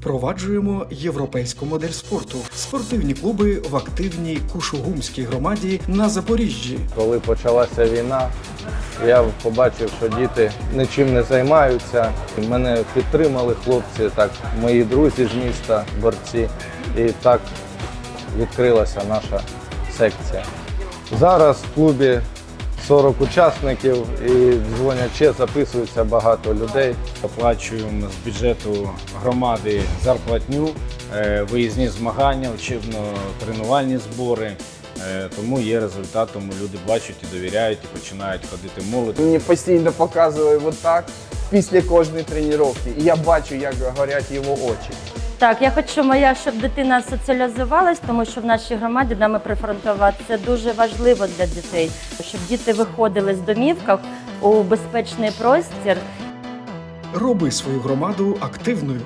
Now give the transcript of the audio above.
Впроваджуємо європейську модель спорту. Спортивні клуби в активній Кушугумській громаді на Запоріжжі. Коли почалася війна, я побачив, що діти нічим не займаються. Мене підтримали хлопці, так, мої друзі з міста, борці. І так відкрилася наша секція. Зараз в клубі 40 учасників і дзвонячи, записується багато людей. Оплачуємо з бюджету громади зарплатню, е, виїзні змагання, учебно-тренувальні збори. Е, Тому є результат, тому люди бачать і довіряють, і починають ходити молодь. Мені постійно показує вот так після кожної тренування. І я бачу, як горять його очі. Так, я хочу моя, щоб дитина соціалізувалась, тому що в нашій громаді нами прифронтова це дуже важливо для дітей, щоб діти виходили з домівках у безпечний простір. Роби свою громаду активною.